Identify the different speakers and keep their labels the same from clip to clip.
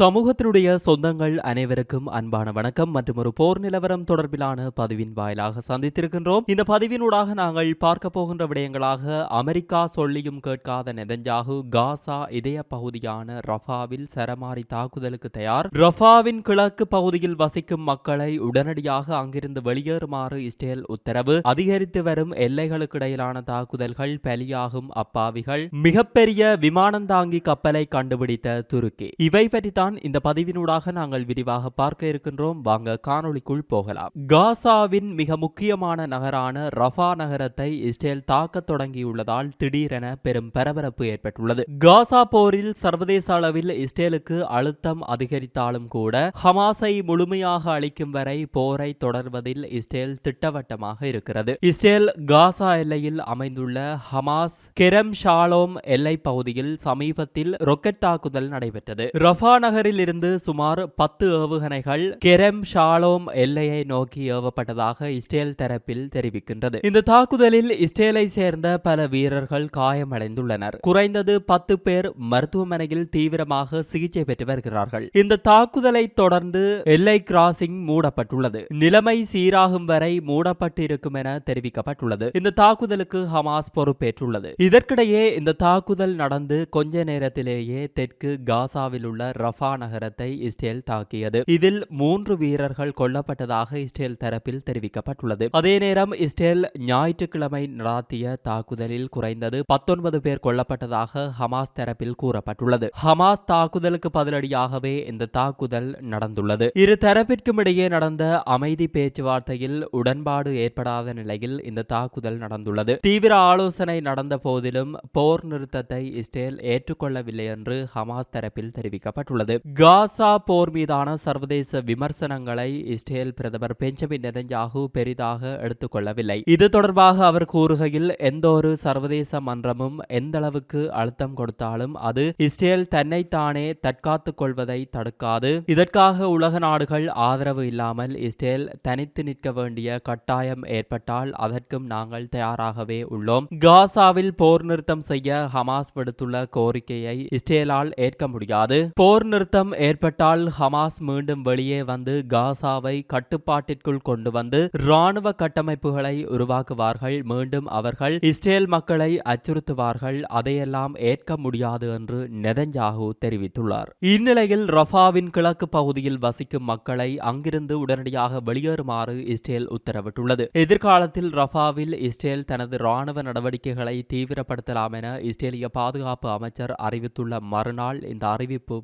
Speaker 1: சமூகத்தினுடைய சொந்தங்கள் அனைவருக்கும் அன்பான வணக்கம் மற்றும் ஒரு போர் நிலவரம் தொடர்பிலான பதிவின் வாயிலாக சந்தித்திருக்கின்றோம். இந்த பதிவினூடாக நாங்கள் பார்க்க போகின்ற விடயங்களாக அமெரிக்கா சொல்லியும் கேட்காத நெதஞ்சாகு காசா இதய பகுதியான ரஃபாவில் சரமாரி தாக்குதலுக்கு தயார். ரஃபாவின் கிழக்கு பகுதியில் வசிக்கும் மக்களை உடனடியாக அங்கிருந்து வெளியேறுமாறு இஸ்ரேல் உத்தரவு. அதிகரித்து வரும் எல்லைகளுக்கு இடையிலான தாக்குதல்கள் பலியாகும் அப்பாவிகள். மிகப்பெரிய விமானந்தாங்கி கப்பலை கண்டுபிடித்த துருக்கி. இவை தான் இந்த பதிவினூடாக நாங்கள் விரிவாக பார்க்க இருக்கின்றோம். வாங்க காணொளிக்குள் போகலாம். காசாவின் மிக முக்கியமான நகரான ரஃபா நகரத்தை இஸ்ரேல் தாக்கத் தொடங்கியுள்ளதால் திடீரென பெரும் பரபரப்பு ஏற்பட்டுள்ளது. காசா போரில் சர்வதேச அளவில் இஸ்ரேலுக்கு அழுத்தம் அதிகரித்தாலும் கூட ஹமாஸை முழுமையாக அளிக்கும் வரை போரை தொடர்வதில் இஸ்ரேல் திட்டவட்டமாக இருக்கிறது. இஸ்ரேல் காசா எல்லையில் அமைந்துள்ள ஹமாஸ் கெரம் ஷாலோம் எல்லை பகுதியில் சமீபத்தில் ரொக்கெட் தாக்குதல் நடைபெற்றது. ரஃபா நகர் நகரில் இருந்து சுமார் பத்து ஏவுகணைகள் கெரம் ஷாலோம் எல்லையை நோக்கி ஏவப்பட்டதாக இஸ்ரேல் தரப்பில் தெரிவிக்கின்றது. இந்த தாக்குதலில் இஸ்ரேலை சேர்ந்த பல வீரர்கள் காயமடைந்துள்ளனர். குறைந்தது பத்து பேர் மருத்துவமனையில் தீவிரமாக சிகிச்சை பெற்று வருகிறார்கள். இந்த தாக்குதலை தொடர்ந்து எல்லை கிராசிங் மூடப்பட்டுள்ளது. நிலைமை சீராகும் வரை மூடப்பட்டிருக்கும் என தெரிவிக்கப்பட்டுள்ளது. இந்த தாக்குதலுக்கு ஹமாஸ் பொறுப்பேற்றுள்ளது. இதற்கிடையே இந்த தாக்குதல் நடந்து கொஞ்ச நேரத்திலேயே தெற்கு காசாவில் உள்ள ரஃபா நகரத்தை இஸ்ரேல் தாக்கியது. இதில் மூன்று வீரர்கள் கொல்லப்பட்டதாக இஸ்ரேல் தரப்பில் தெரிவிக்கப்பட்டுள்ளது. அதே நேரம் இஸ்ரேல் ஞாயிற்றுக்கிழமை நடாத்திய தாக்குதலில் குறைந்தது பத்தொன்பது பேர் கொல்லப்பட்டதாக ஹமாஸ் தரப்பில் கூறப்பட்டுள்ளது. ஹமாஸ் தாக்குதலுக்கு பதிலடியாகவே இந்த தாக்குதல் நடந்துள்ளது. இரு தரப்பிற்கும் இடையே நடந்த அமைதி பேச்சுவார்த்தையில் உடன்பாடு ஏற்படாத நிலையில் இந்த தாக்குதல் நடந்துள்ளது. தீவிர ஆலோசனை நடந்த போதிலும் போர் நிறுத்தத்தை இஸ்ரேல் ஏற்றுக்கொள்ளவில்லை என்று ஹமாஸ் தரப்பில் தெரிவிக்கப்பட்டுள்ளது. காசா போர் மீதான சர்வதேச விமர்சனங்களை இஸ்ரேல் பிரதமர் பெஞ்சமின் நெதஞ்சாகு பெரிதாக எடுத்துக்கொள்ளவில்லை. இது தொடர்பாக அவர் கூறுகையில் எந்த ஒரு சர்வதேச மன்றமும் எந்த அளவுக்கு அழுத்தம் கொடுத்தாலும் அது இஸ்ரேல் தன்னைத்தானே தற்காத்துக் கொள்வதை தடுக்காது. இதற்காக உலக நாடுகள் ஆதரவு இல்லாமல் இஸ்ரேல் தனித்து நிற்க வேண்டிய கட்டாயம் ஏற்பட்டால் அதற்கும் நாங்கள் தயாராகவே உள்ளோம். காசாவில் போர் நிறுத்தம் செய்ய ஹமாஸ் விடுத்துள்ள கோரிக்கையை இஸ்ரேலால் ஏற்க முடியாது. போர் நிறுத்தம் ஏற்பட்டால் ஹமாஸ் மீண்டும் வெளியே வந்து காசாவை கட்டுப்பாட்டிற்குள் கொண்டு வந்து ராணுவ கட்டமைப்புகளை உருவாக்குவார்கள். மீண்டும் அவர்கள் இஸ்ரேல் மக்களை அச்சுறுத்துவார்கள். அதையெல்லாம் ஏற்க முடியாது என்று நெதஞ்சாகு தெரிவித்துள்ளார். இந்நிலையில் ரஃபாவின் கிழக்கு பகுதியில் வசிக்கும் மக்களை அங்கிருந்து உடனடியாக வெளியேறுமாறு இஸ்ரேல் உத்தரவிட்டுள்ளது. எதிர்காலத்தில் ரஃபாவில் இஸ்ரேல் தனது ராணுவ நடவடிக்கைகளை தீவிரப்படுத்தலாம் என இஸ்ரேலிய பாதுகாப்பு அமைச்சர் அறிவித்துள்ள மறுநாள் இந்த அறிவிப்பு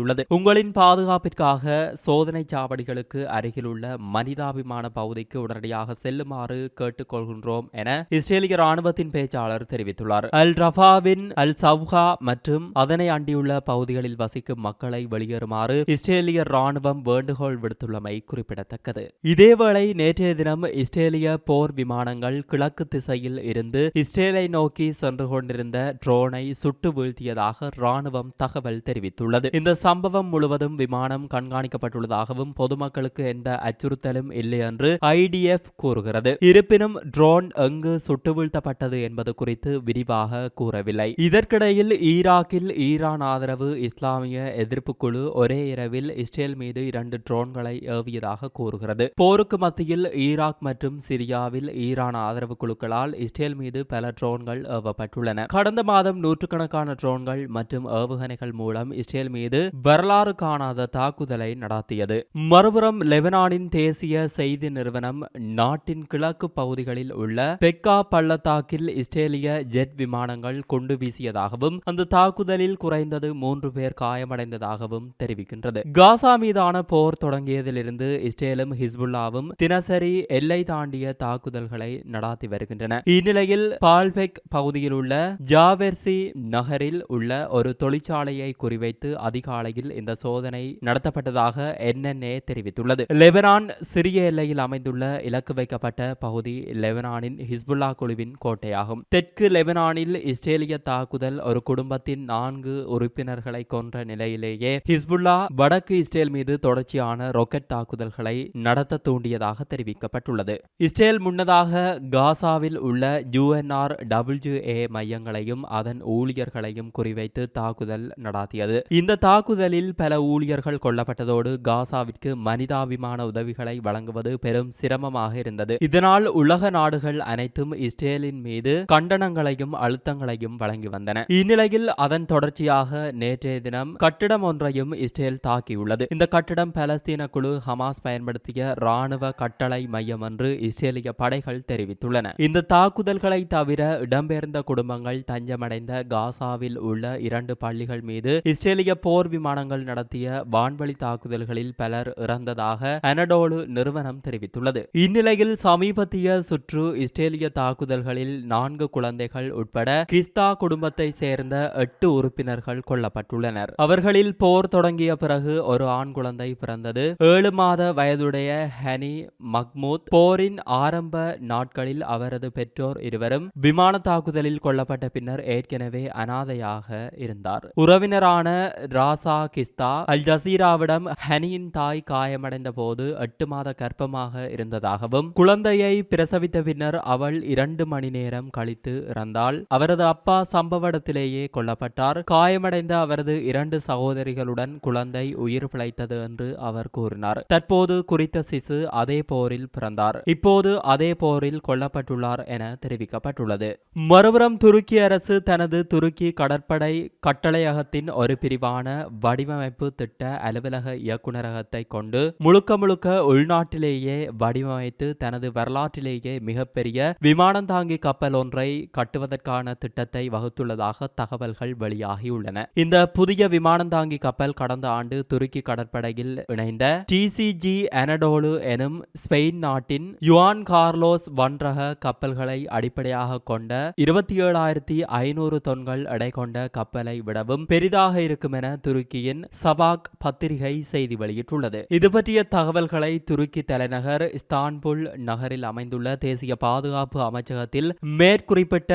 Speaker 1: வழங்கியுள்ளது உங்களின் பாதுகாப்பிற்காக சோதனை சாவடிகளுக்கு அருகிலுள்ள மனிதாபிமான பகுதிக்கு உடனடியாக செல்லுமாறு கேட்டுக்கொள்கின்றோம் என இஸ்ரேலிய ராணுவத்தின் பேச்சாளர் தெரிவித்துள்ளார். அல் ரஃபாவின் அல் சவ்ஹா மற்றும் அதனை அண்டியுள்ள பகுதிகளில் வசிக்கும் மக்களை வெளியேறுமாறு இஸ்ரேலிய ராணுவம் வேண்டுகோள் விடுத்துள்ளமை குறிப்பிடத்தக்கது. இதேவேளை நேற்றைய தினம் இஸ்ரேலிய போர் விமானங்கள் கிழக்கு திசையில் இருந்து இஸ்ரேலை நோக்கி சென்று கொண்டிருந்த ட்ரோனை சுட்டு வீழ்த்தியதாக ராணுவம் தகவல் தெரிவித்துள்ளது. இந்த சம்பவம் முழுவதும் விமானம் கண்காணிக்கப்பட்டுள்ளதாகவும் பொதுமக்களுக்கு எந்த அச்சுறுத்தலும் இல்லை என்று ஐடிஎஃப் கூறுகிறது. இருப்பினும் ட்ரோன் எங்கு சுட்டு வீழ்த்தப்பட்டது என்பது குறித்து விரிவாக கூறவில்லை. இதற்கிடையில் ஈராக்கில் ஈரான் ஆதரவு இஸ்லாமிய எதிர்ப்பு குழு ஒரே இரவில் இஸ்ரேல் மீது இரண்டு ட்ரோன்களை ஏவியதாக கூறுகிறது. போருக்கு மத்தியில் ஈராக் மற்றும் சிரியாவில் ஈரான் ஆதரவு குழுக்களால் இஸ்ரேல் மீது பல ட்ரோன்கள் ஏவப்பட்டுள்ளன. கடந்த மாதம் நூற்றுக்கணக்கான ட்ரோன்கள் மற்றும் ஏவுகணைகள் மூலம் இஸ்ரேல் மீது வரலாறு காணாத தாக்குதலை நடாத்தியது. மறுபுறம் லெபனானின் தேசிய செய்தி நிறுவனம் நாட்டின் கிழக்கு பகுதிகளில் உள்ள பெக்கா பள்ளத்தாக்கில் இஸ்ரேலிய ஜெட் விமானங்கள் கொண்டு வீசியதாகவும் அந்த தாக்குதலில் குறைந்தது மூன்று பேர் காயமடைந்ததாகவும் தெரிவிக்கின்றது. காசா மீதான போர் தொடங்கியதிலிருந்து இஸ்ரேலும் ஹிஸ்புல்லாவும் தினசரி எல்லை தாண்டிய தாக்குதல்களை நடாத்தி வருகின்றன. இந்நிலையில் பால்பெக் பகுதியில் உள்ள ஜாவெர்சி நகரில் உள்ள ஒரு தொழிற்சாலையை குறிவைத்து அதிகாலை அதிகாலையில் இந்த சோதனை நடத்தப்பட்டதாக என்என்ஏ தெரிவித்துள்ளது. லெபனான் சிறிய எல்லையில் அமைந்துள்ள இலக்கு வைக்கப்பட்ட பகுதி லெபனானின் ஹிஸ்புல்லா குழுவின் கோட்டையாகும். தெற்கு லெபனானில் இஸ்ரேலிய தாக்குதல் ஒரு குடும்பத்தின் நான்கு உறுப்பினர்களை கொன்ற நிலையிலேயே ஹிஸ்புல்லா வடக்கு இஸ்ரேல் மீது தொடர்ச்சியான ராக்கெட் தாக்குதல்களை நடத்த தூண்டியதாக தெரிவிக்கப்பட்டுள்ளது. இஸ்ரேல் முன்னதாக காசாவில் உள்ள யுஎன்ஆர் டபிள்யூஏ மையங்களையும் அதன் ஊழியர்களையும் குறிவைத்து தாக்குதல் நடாத்தியது. இந்த தாக்குதல் தாக்குதலில் பல ஊழியர்கள் கொல்லப்பட்டதோடு காசாவிற்கு மனிதாபிமான உதவிகளை வழங்குவது பெரும் சிரமமாக இருந்தது. இதனால் உலக நாடுகள் அனைத்தும் இஸ்ரேலின் மீது கண்டனங்களையும் அழுத்தங்களையும் வழங்கி வந்தன. இந்நிலையில் அதன் தொடர்ச்சியாக நேற்றைய தினம் கட்டிடம் ஒன்றையும் இஸ்ரேல் தாக்கியுள்ளது. இந்த கட்டிடம் பலஸ்தீன குழு ஹமாஸ் பயன்படுத்திய ராணுவ கட்டளை மையம் என்று இஸ்ரேலிய படைகள் தெரிவித்துள்ளன. இந்த தாக்குதல்களை தவிர இடம்பெயர்ந்த குடும்பங்கள் தஞ்சமடைந்த காசாவில் உள்ள இரண்டு பள்ளிகள் மீது இஸ்ரேலிய போர் விமானங்கள் நடத்திய வான்வழி தாக்குதல்களில் பலர் இறந்ததாக அனடோலு நிறுவனம் தெரிவித்துள்ளது. இந்நிலையில் சமீபத்திய சுற்று இஸ்ரேலிய தாக்குதல்களில் நான்கு குழந்தைகள் உட்பட கிஸ்தா குடும்பத்தை சேர்ந்த எட்டு உறுப்பினர்கள் கொல்லப்பட்டுள்ளனர். அவர்களில் போர் தொடங்கிய பிறகு ஒரு ஆண் குழந்தை பிறந்தது. ஏழு மாத வயதுடைய ஹனி மக்மூத் போரின் ஆரம்ப நாட்களில் அவரது பெற்றோர் இருவரும் விமான தாக்குதலில் கொல்லப்பட்ட பின்னர் ஏற்கனவே அனாதையாக இருந்தார். உறவினரான ராசா கிஸ்தா அல் ஜசீராவிடம் ஹனியின் தாய் காயமடைந்த போது எட்டு மாத கர்ப்பமாக இருந்ததாகவும் குழந்தையை பிரசவித்த பின்னர் அவள் இரண்டு மணி நேரம் கழித்து இறந்தாள். அவரது அப்பா சம்பவ இடத்திலேயே கொல்லப்பட்டார். காயமடைந்த அவரது இரண்டு சகோதரிகளுடன் குழந்தை உயிர் பிழைத்தது என்று அவர் கூறினார். தற்போது குறித்த சிசு அதே போரில் பிறந்தார். இப்போது அதே போரில் கொல்லப்பட்டுள்ளார் என தெரிவிக்கப்பட்டுள்ளது. மறுபுறம் துருக்கி அரசு தனது துருக்கி கடற்படை கட்டளையகத்தின் ஒரு பிரிவான வடிவமைப்பு திட்ட அலுவலக இயக்குநரகத்தை கொண்டு முழுக்க முழுக்க உள்நாட்டிலேயே வடிவமைத்து தனது வரலாற்றிலேயே மிகப்பெரிய விமானந்தாங்கி கப்பல் ஒன்றை கட்டுவதற்கான திட்டத்தை வகுத்துள்ளதாக தகவல்கள் வெளியாகியுள்ளன இந்த புதிய விமானந்தாங்கி கப்பல் கடந்த ஆண்டு துருக்கி கடற்படையில் இணைந்த டிசிஜி அனடோலு எனும் ஸ்பெயின் நாட்டின் யுவான் கார்லோஸ் வன்றக கப்பல்களை அடிப்படையாக கொண்ட இருபத்தி ஏழாயிரத்தி ஐநூறு தொன்கள் எடை கொண்ட கப்பலை விடவும் பெரிதாக இருக்கும் என துருக்கியின் சபாக் பத்திரிகை செய்தி வெளியிட்டுள்ளது. இது பற்றிய தகவல்களை துருக்கி தலைநகர் இஸ்தான்புல் நகரில் அமைந்துள்ள தேசிய பாதுகாப்பு அமைச்சகத்தில் மேற்குறிப்பிட்ட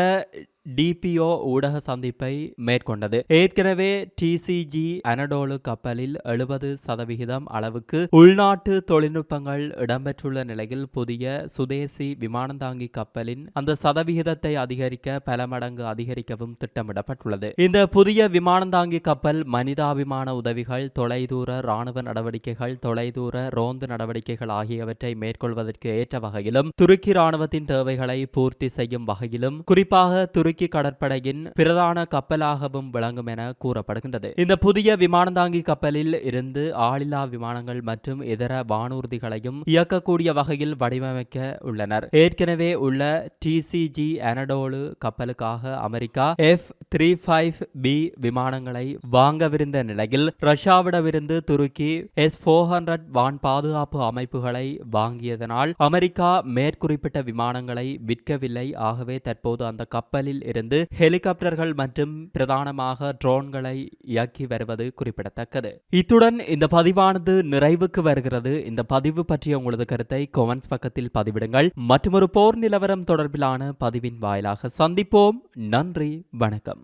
Speaker 1: டிபிஓ ஊடக சந்திப்பை மேற்கொண்டது. ஏற்கனவே டிசிஜி அனடோலு கப்பலில் எழுபது சதவிகிதம் அளவுக்கு உள்நாட்டு தொழில்நுட்பங்கள் இடம்பெற்றுள்ள நிலையில் புதிய சுதேசி விமானந்தாங்கி கப்பலின் அந்த சதவிகிதத்தை அதிகரிக்க பல மடங்கு அதிகரிக்கவும் திட்டமிடப்பட்டுள்ளது. இந்த புதிய விமானந்தாங்கி கப்பல் மனிதாபிமான உதவிகள் தொலைதூர ராணுவ நடவடிக்கைகள் தொலைதூர ரோந்து நடவடிக்கைகள் ஆகியவற்றை மேற்கொள்வதற்கு ஏற்ற வகையிலும் துருக்கி ராணுவத்தின் தேவைகளை பூர்த்தி செய்யும் வகையிலும் குறிப்பாக துருக்கி துருக்கி கடற்படையின் பிரதான கப்பலாகவும் விளங்கும் என கூறப்படுகின்றது. இந்த புதிய விமானந்தாங்கி கப்பலில் இருந்து ஆளில்லா விமானங்கள் மற்றும் இதர வானூர்திகளையும் இயக்கக்கூடிய வகையில் வடிவமைக்க உள்ளனர். ஏற்கனவே உள்ள TCG Anadolu கப்பலுக்காக America F three five B விமானங்களை வாங்கவிருந்த நிலையில் ரஷ்யாவிடமிருந்து துருக்கி எஸ் ஃபோர் ஹண்ட்ரட் வான் பாதுகாப்பு அமைப்புகளை வாங்கியதனால் அமெரிக்கா மேற்குறிப்பிட்ட விமானங்களை விற்கவில்லை. ஆகவே தற்போது அந்த கப்பலில் இருந்து ஹெலிகாப்டர்கள் மற்றும் பிரதானமாக ட்ரோன்களை இயக்கி வருவது குறிப்பிடத்தக்கது. இத்துடன் இந்த பதிவானது நிறைவுக்கு வருகிறது. இந்த பதிவு பற்றிய உங்களது கருத்தை கொமெண்ட்ஸ் பக்கத்தில் பதிவிடுங்கள். மற்றொரு போர் நிலவரம் தொடர்பிலான பதிவின் வாயிலாக சந்திப்போம். நன்றி வணக்கம்.